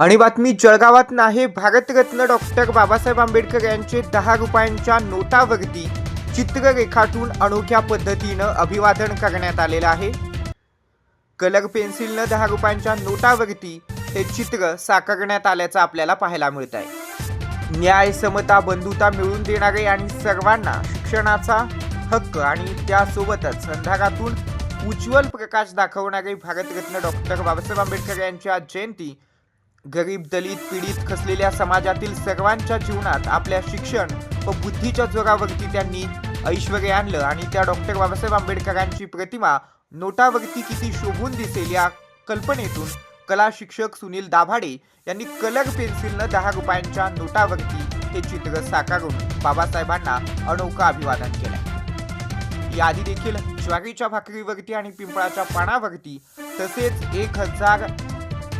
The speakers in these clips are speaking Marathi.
आणि बातमी जळगावात नाही भारतरत्न डॉक्टर बाबासाहेब आंबेडकर यांचे दहा रुपयांच्या नोटावरती चित्र रेखाटून अनोख्या पद्धतीनं अभिवादन करण्यात आलेलं आहे. कलर पेन्सिलनं दहा रुपयांच्या नोटावरती हे चित्र साकारण्यात आल्याचं आपल्याला पाहायला मिळत आहे न्याय समता बंधुता मिळवून देणारे आणि सर्वांना शिक्षणाचा हक्क आणि त्यासोबतच अंधारातून उज्ज्वल प्रकाश दाखवणारे भारतरत्न डॉक्टर बाबासाहेब आंबेडकर यांच्या जयंती गरीब दलित पीडित खसलेल्या समाजातील सर्वांच्या जीवनात आपल्या शिक्षण व बुद्धीच्या जोरावरती त्यांनी ऐश्वर आणलं आणि त्या डॉक्टर बाबासाहेब आंबेडकरांची प्रतिमा नोटावरती किती शोभून दिसेल या कल्पनेतून कला शिक्षक सुनील दाभाडे यांनी कलर पेन्सिलनं दहा रुपयांच्या नोटावरती हे चित्र साकारून बाबासाहेबांना अनोखं अभिवादन केलं. याआधी देखील ज्वारीच्या भाकरीवरती आणि पिंपळाच्या पानावरती. तसेच एक हजार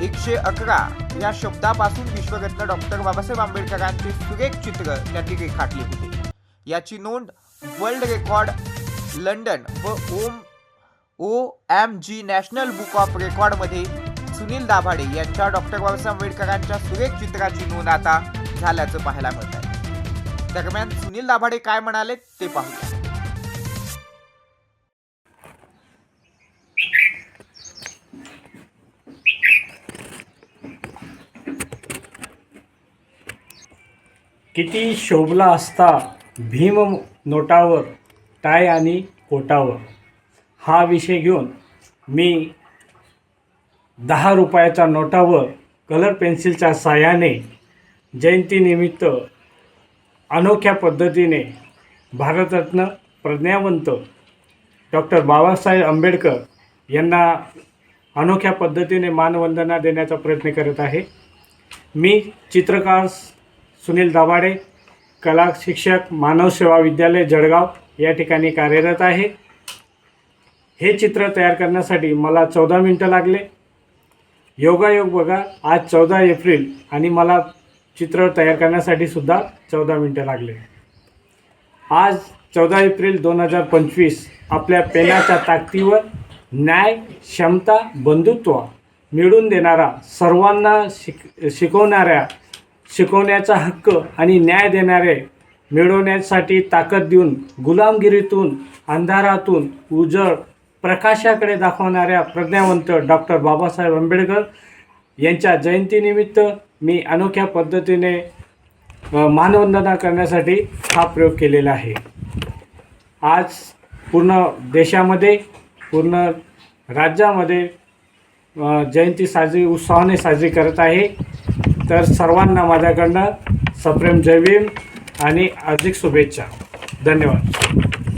एकशे अकरा या शब्दापासून विश्वरत्न डॉक्टर बाबासाहेब आंबेडकरांचे सुरेख चित्र त्यांनी रेखाटले होते. याची नोंद वर्ल्ड रेकॉर्ड लंडन व ओम O M G national book of रेकॉर्डमध्ये सुनील दाभाडे यांच्या डॉक्टर बाबासाहेब आंबेडकरांच्या सुरेख चित्राची नोंद आता झाल्याचं पाहायला मिळत आहे दरम्यान सुनील दाभाडे काय म्हणाले ते पाहूया. किती शोभला असता भीम नोटावर टाय आणि कोटावर. हा विषय घेऊन मी दहा रुपयाच्या नोटावर कलर पेन्सिलच्या साह्याने जयंतीनिमित्त अनोख्या पद्धतीने भारतरत्न प्रज्ञावंत डॉक्टर बाबासाहेब आंबेडकर यांना अनोख्या पद्धतीने मानवंदना देण्याचा प्रयत्न करत आहे. मी चित्रकार सुनील दाभाडे कला शिक्षक मानव सेवा विद्यालय जळगाव या ठिकाणी कार्यरत आहे. हे चित्र तयार करण्यासाठी मला चौदा मिनटं लागले. योगायोग बघा आज चौदा एप्रिल आणि मला चित्र तयार करण्यासाठी सुद्धा चौदा मिनटं लागले. आज चौदा एप्रिल दोन हजार पंचवीस आपल्या पेनाच्या ताकदीवर न्याय क्षमता बंधुत्व मिळवून देणारा सर्वांना शिक शिकवणाऱ्या शिकवण्याचा हक्क आणि न्याय देणारे मिळवण्यासाठी ताकद देऊन गुलामगिरीतून अंधारातून उजळ प्रकाशाकडे दाखवणाऱ्या प्रज्ञावंत डॉक्टर बाबासाहेब आंबेडकर यांच्या जयंतीनिमित्त मी अनोख्या पद्धतीने मानवंदना करण्यासाठी हा प्रयोग केलेला आहे. आज पूर्ण देशामध्ये पूर्ण राज्यामध्ये जयंती साजरी उत्साहाने साजरी करत आहे. तर सर्वांना माझ्याकडनं सप्रेम जय भीम आणि अधिक शुभेच्छा. धन्यवाद.